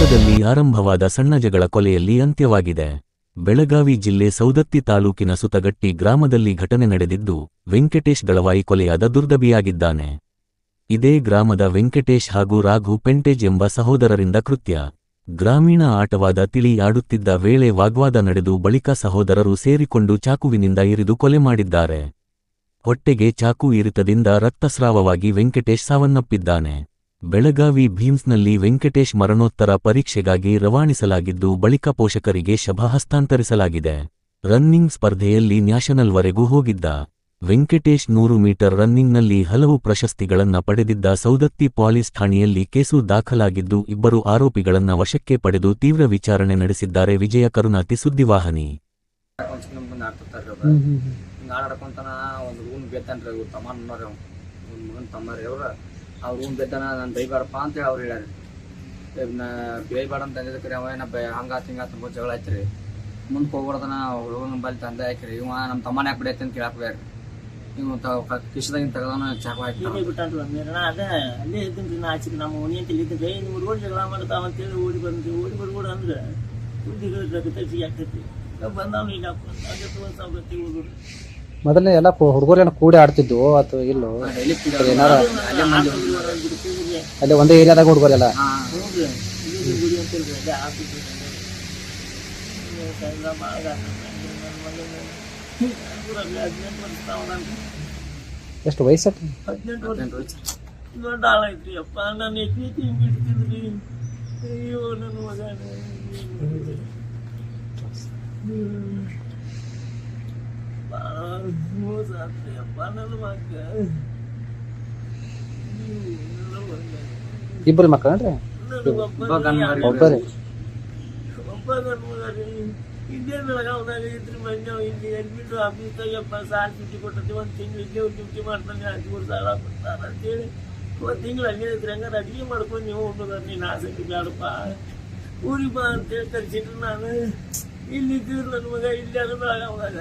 ಗ್ರಾಮದಲ್ಲಿ ಆರಂಭವಾದ ಸಣ್ಣ ಜಗಳ ಕೊಲೆಯಲ್ಲಿ ಅಂತ್ಯವಾಗಿದೆ. ಬೆಳಗಾವಿ ಜಿಲ್ಲೆ ಸೌದತ್ತಿ ತಾಲೂಕಿನ ಸುತಗಟ್ಟಿ ಗ್ರಾಮದಲ್ಲಿ ಘಟನೆ ನಡೆದಿದ್ದು, ವೆಂಕಟೇಶ್ ಗಳವಾಯಿ ಕೊಲೆಯಾದ ದುರ್ದಬಿಯಾಗಿದ್ದಾನೆ. ಇದೇ ಗ್ರಾಮದ ವೆಂಕಟೇಶ್ ಹಾಗೂ ರಾಘು ಪೆಂಟೇಜ್ ಎಂಬ ಸಹೋದರರಿಂದ ಕೃತ್ಯ. ಗ್ರಾಮೀಣ ಆಟವಾದ ತಿಳಿ ಆಡುತ್ತಿದ್ದ ವೇಳೆ ವಾಗ್ವಾದ ನಡೆದು ಬಳಿಕ ಸಹೋದರರು ಸೇರಿಕೊಂಡು ಚಾಕುವಿನಿಂದ ಇರಿದು ಕೊಲೆ ಮಾಡಿದ್ದಾರೆ. ಹೊಟ್ಟೆಗೆ ಚಾಕು ಇರಿತದಿಂದ ರಕ್ತಸ್ರಾವವಾಗಿ ವೆಂಕಟೇಶ್ ಸಾವನ್ನಪ್ಪಿದ್ದಾನೆ. ಬೆಳಗಾವಿ ಭೀಮ್ಸ್ನಲ್ಲಿ ವೆಂಕಟೇಶ್ ಮರಣೋತ್ತರ ಪರೀಕ್ಷೆಗಾಗಿ ರವಾನಿಸಲಾಗಿದ್ದು ಬಳಿಕ ಪೋಷಕರಿಗೆ ಶಭ ಹಸ್ತಾಂತರಿಸಲಾಗಿದೆ. ರನ್ನಿಂಗ್ ಸ್ಪರ್ಧೆಯಲ್ಲಿ ನ್ಯಾಷನಲ್ವರೆಗೂ ಹೋಗಿದ್ದ ವೆಂಕಟೇಶ್ ನೂರು ಮೀಟರ್ ರನ್ನಿಂಗ್ನಲ್ಲಿ ಹಲವು ಪ್ರಶಸ್ತಿಗಳನ್ನ ಪಡೆದಿದ್ದ ಸೌದತ್ತಿ ಪೊಲೀಸ್ ಠಾಣೆಯಲ್ಲಿ ಕೇಸು ದಾಖಲಾಗಿದ್ದು ಇಬ್ಬರು ಆರೋಪಿಗಳನ್ನ ವಶಕ್ಕೆ ಪಡೆದು ತೀವ್ರ ವಿಚಾರಣೆ ನಡೆಸಿದ್ದಾರೆ ವಿಜಯ ಕರುನಾತಿ ಸುದ್ದಿವಾಹಿನಿ. ಒಂದು ಅವ್ರು ಒಂದು ಅವ್ರು ಅವ್ರ ರೂಮ್ ಬೇತಾನ ನಾನು ಬೈಬಾರಪ್ಪ ಅಂತೇಳಿ ಅವ್ರು ಹೇಳ್ಯಾರ. ನಾ ಬೈಬೇಡ ಅಂತ ಅಂದಿದ್ದಕ್ಕೆ ಅವ ಏನ ಬೈ ಹಂಗಾತ್ ತುಂಬ ಜಗಳ ಆಯ್ತು ರೀ. ಮುಂದಕ್ಕೆ ಹೋಗ್ಬಾರ್ದನ ಹುಡುಗನ ಬಲ್ಲಿ ತಂದೆ ಹಾಕಿರಿ ಇವ ನಮ್ಮ ತಮ್ಮನ ಯಾಕೆ ಬಿಡೈತೆ ಅಂತ ಕೇಳಕ್ ಬೇಡ್ರಿ ಇವ್ ಕಿಶದಾಗಿನ ತೆಗದವನ ಚಾಕು ಹಾಕಿ ಏನೇ ಬಿಟ್ಟಾನ್ರಿ ಒಂದ್ ನಾ ಅದೇ, ಅಲ್ಲೇ ಇದ್ದೀನಿ ನಾ ನಮ್ಮ ಓಣಿ ಅಂತ ಇಲ್ಲಿದ್ದೆ ನೀವು ರೋಡ್ ಜಗಳ ಮಾಡ್ತಾವ ಅಂತೇಳಿ ಓಡಿ ಬಂದು, ಓಡಿ ಬರ್ಬೋಡ ಅಂದ್ರೆ ಬುದ್ಧಿ ಆಗ್ತೈತಿ ಬಂದವನು ಇಲ್ಲ ಅದೇ ತೋರ್ಸಾವ್ ಗತಿ ಹುಡುಗರು ಮೊದಲನೇ ಎಲ್ಲ ಹುಡುಗರೇನ ಕೂಡಿ ಆಡ್ತಿದ್ವು ಅಥವಾ ಇಲ್ಲೋ. ಏನಾರ ಅಲ್ಲೇ ಒಂದೇ ಏರಿಯಾದಾಗ ಹುಡುಗರೆಲ್ಲ. ಎಷ್ಟು ವಯಸ್ಸು ಅಯ್ಯೋ ನನ್ನ ಮಗ ಇಬ್ಬರು ಮಕ್ಕಳನ್ರಿ. ಒಬ್ಬರೇ ಇದೇ ಬೆಳಗಾವ್ದಾಗ ಇದ್ರಿ ಮಂಜ ಇಲ್ಲಿ ಅಡ್ಮಿಟ್ ಆಫೀಸ್ದಾಗಪ್ಪ ಸಾರ್ ಡ್ಯೂಟಿ ಕೊಟ್ಟತಿ ಒಂದು ತಿಂಗಳು ಇಲ್ಲೇ ಡ್ಯೂಟಿ ಮಾಡ್ತಾನೆ ಹದಿಮೂರು ಸಾವಿರ ಕೊಡ್ತಾರ ಅಂತೇಳಿ ಒಂದು ತಿಂಗಳು ಹಂಗೆ ಇದ್ರಿ ಹಂಗಾರೆ ಅಡಿಗೆ ಮಾಡ್ಕೊಂಡು ನೀವು ಹೋಗೋದ ನೀನು ಆಸಕ್ತಿ ಬೇಡಪ್ಪ ಊರಿಗೆ ಬಾ ಅಂತೇಳಿ ಕರ್ಸಿಟ್ರು ನಾನು ಇಲ್ಲಿ ಇದ್ದಿದ್ರು ನನ್ನ ಮಗ ಇಲ್ಲಿ ಅದು ಬೆಳಗಾವ್ದಾಗ